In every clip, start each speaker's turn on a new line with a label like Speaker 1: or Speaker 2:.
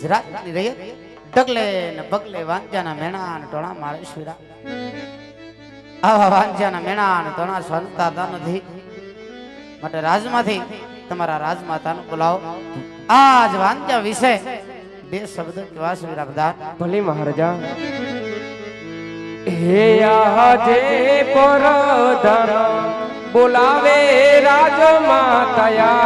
Speaker 1: ગુજરાતની રહી ડગલે ને પગલે વાંજાના મેણા ને ટોણા મારે શિરા. આવા વાંજાના મેણા ને ટોણા સંતાતા નથી માટે રાજમાંથી તમારા રાજમાતાનું બોલાવો. આજ વાંજા વિશે બે શબ્દ કેવા છે વીરા
Speaker 2: ભલે મહારાજા. હે આજે પરધન બોલાવે રાજમાતયા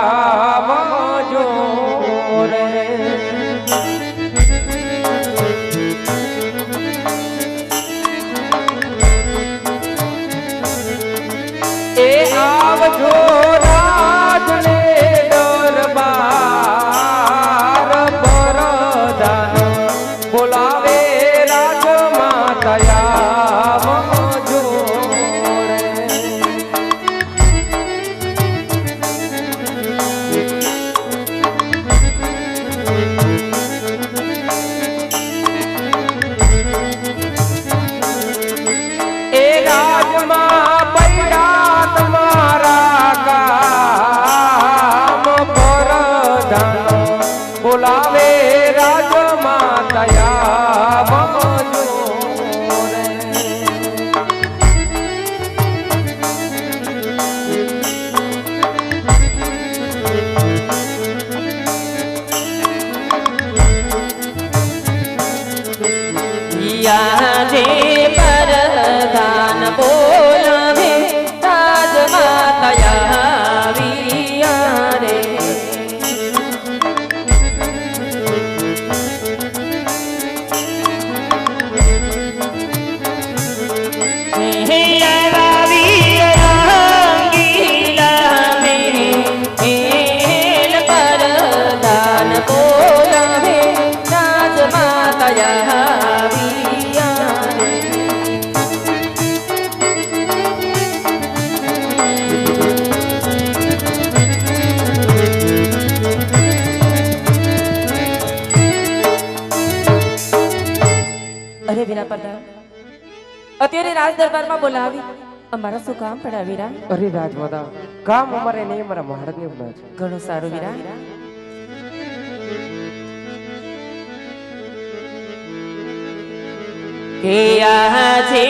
Speaker 3: વીરા પ્રધાન અત્યારે રાજ દરબારમાં બોલાવી અમારા શું કામ પડ્યા વીરા?
Speaker 2: અરે રાજમાતા કામ અમારે નહીં અમારા મહારાજને બોલાવે છે.
Speaker 3: ઘણું સારું વીરા. હે આજે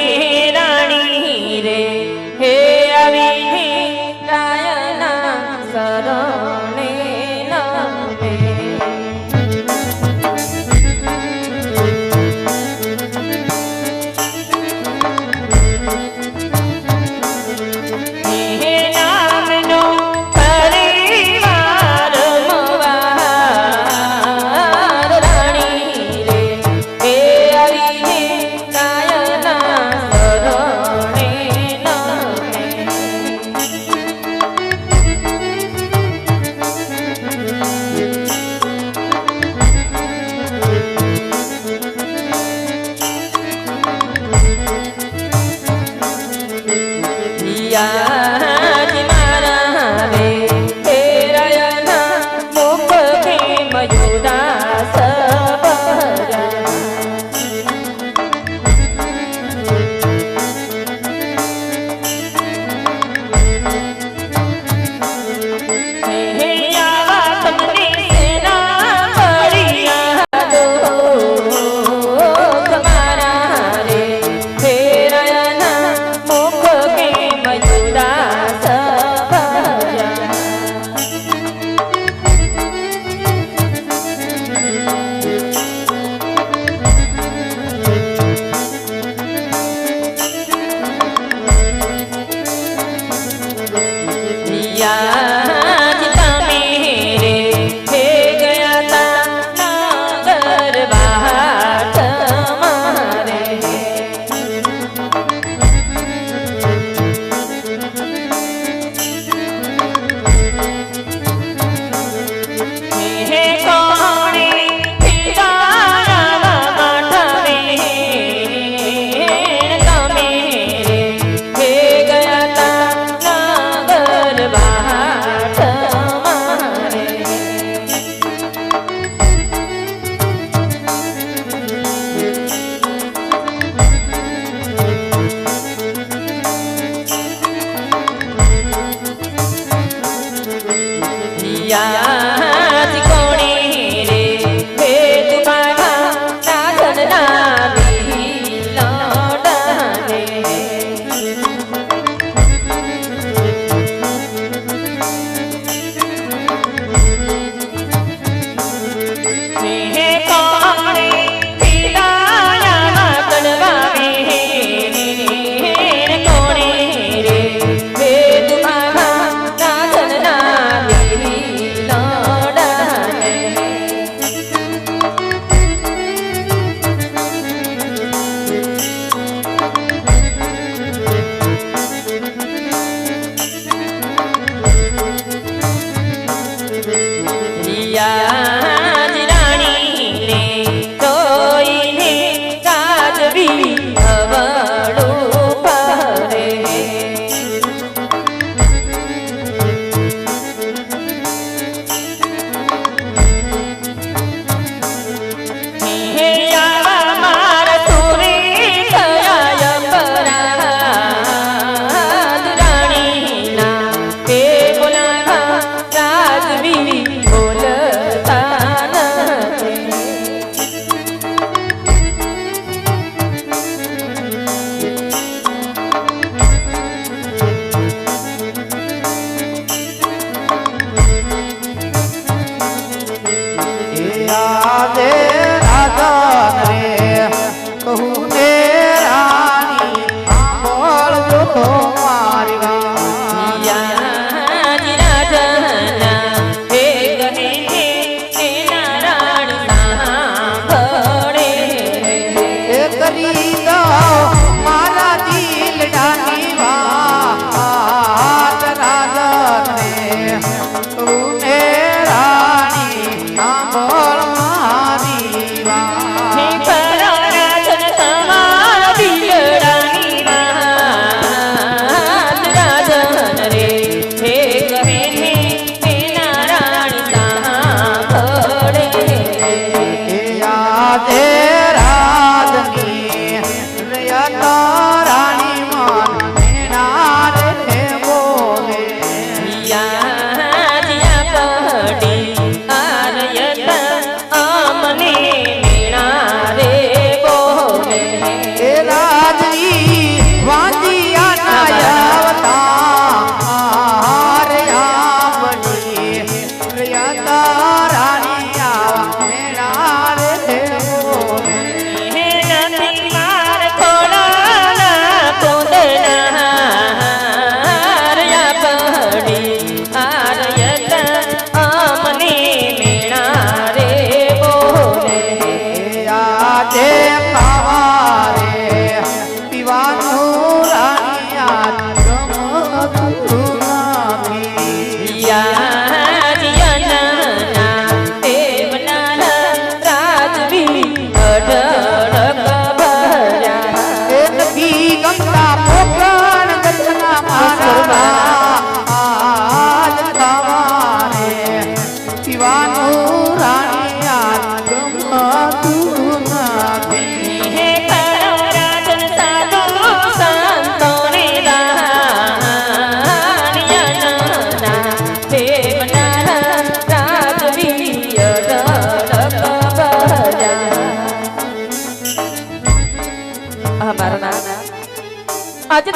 Speaker 3: Oh.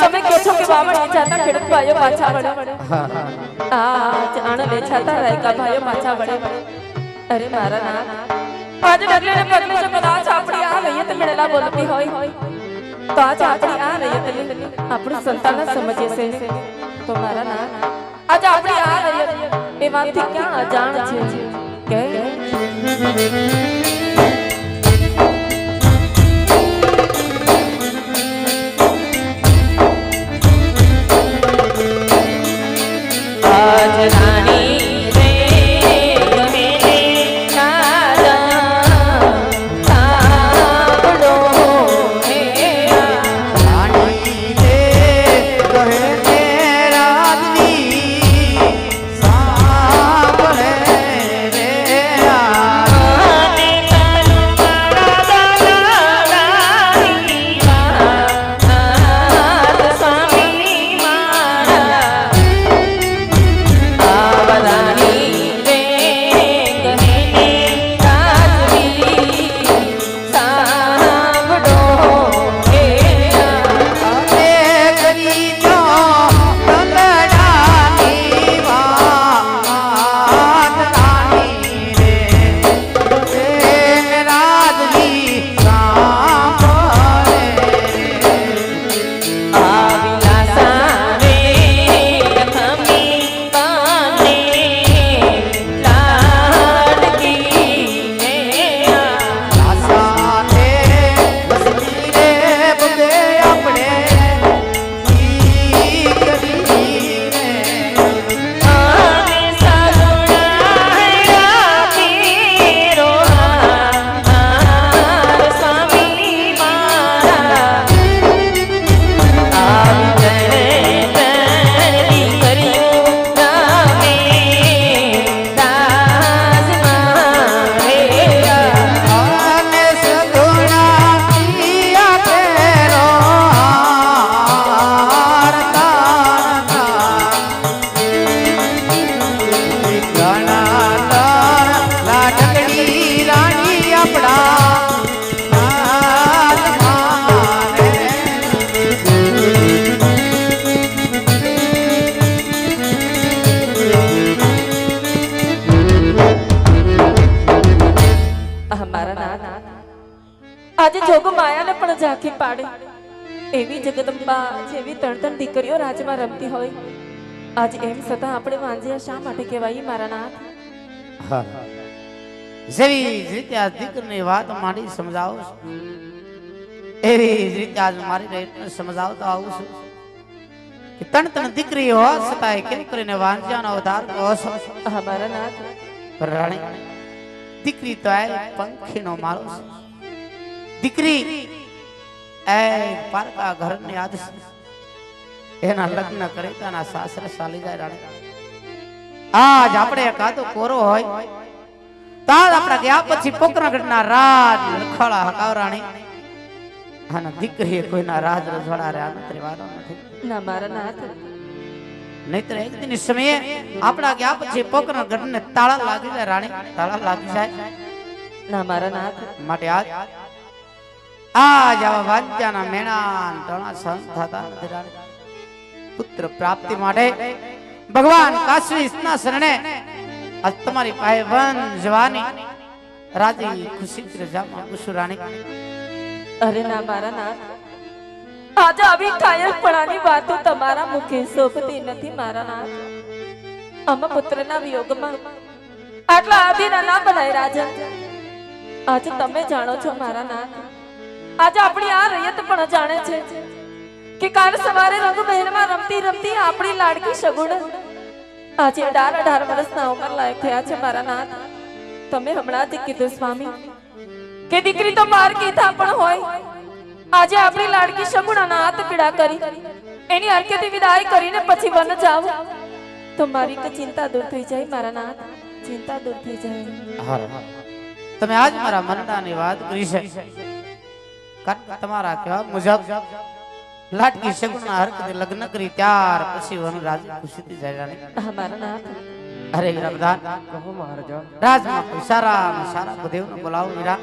Speaker 3: તમે કહો છો કે બાવણ વેચાતા ખેડૂત ભાઈઓ પાછા વળે. આ જાણ વેચાતા રાયકા ભાઈઓ પાછા વળે. અરે મારા નાથ. આજ ડગલે પગલે જો કદાચ આપણી આ રૈયત મેળેલા બોલતી હોય. તો આ આપણી આ રૈયતને આપણું સંતાન સમજે છે. તો મારા નાથ આજ આપણી આ રૈયત એમાંથી ક્યાં અજાણ છે? કે? પાડે. એવી જગદંબા જેવી ત્રણ ત્રણ દીકરીઓ રાજમાં રમતી હોય આજ એમ છતાં આપણે વાંજ્યા શા માટે કહેવાય મારા નાથ?
Speaker 1: જેવી રીતે આ દીકરીની વાત માંડી સમજાવો એવી રીતે આજ મારી રીતને સમજાવતો આવું છું કે ત્રણ ત્રણ દીકરી હોવા છતાંય કેમ કરીને વાંજ્યાનો અવતાર કહો છો?
Speaker 3: મારા નાથ.
Speaker 1: રાણી દીકરી તો આ પંખીનો મારો છે. દીકરી એ પારકા ઘરની છે એના લગ્ન કરી તાના સાસરે ચાલી જાય રાણી. આજ આપણે કાતો કોરો હોય. તાજ આપણા ગયા પછી પોકરણગઢના રાજ લખવાળા હકાવરાણી આના દીકરીએ કોઈના રાજ રજવાડા રે આનો વારો નથી.
Speaker 3: ના મારા નાથ
Speaker 1: નહીતર એક દિન સમયે આપણા ગયા પછી પોકરણગઢ ને તાળા લાગી જાય રાણી. તાળા લાગી જાય.
Speaker 3: ના મારા નાથ
Speaker 1: માટે આજ તમારી
Speaker 3: મુખે શોભતી નથી મારા નાથ. આમાં આટલા આદિના ના બનાય રાજન આજે તમે જાણો છો મારા નાથ આજે આપણી આ રૈયત પણ જાણે છે કે કાલ સવારે રંગ મહેલમાં રમતી રમતી આપણી લાડકી સગુણ આજે અઢાર અઢાર વર્ષના ઉંમર લાયક થયા છે મારા નાથ. તમે હમણાં જ કીધું સ્વામી કે દીકરી તો બાર કીધા પણ હોય. આજે આપણી લાડકી સગુણ હાથ પીડા કરી. એની હરકતી વિદાય કરીને પછી વન જાવ. તો મારી તો ચિંતા દૂર થઈ જાય મારા નાથ. ચિંતા દૂર થઈ જાય.
Speaker 1: તમે આજ મારા મનડાની વાત કરી છે. કારણ તમારા કહેવા મુજબ લાટકી શગુના હરકતે લગ્ન કરી ત્યાર પછી વન રાજ ખુશીથી જાય
Speaker 3: મારા નાથ.
Speaker 1: અરે વીરા પ્રધાન.
Speaker 2: કહો મહારાજા.
Speaker 1: રાજમાં સારા સારા બુદેવને બોલાવો વીરા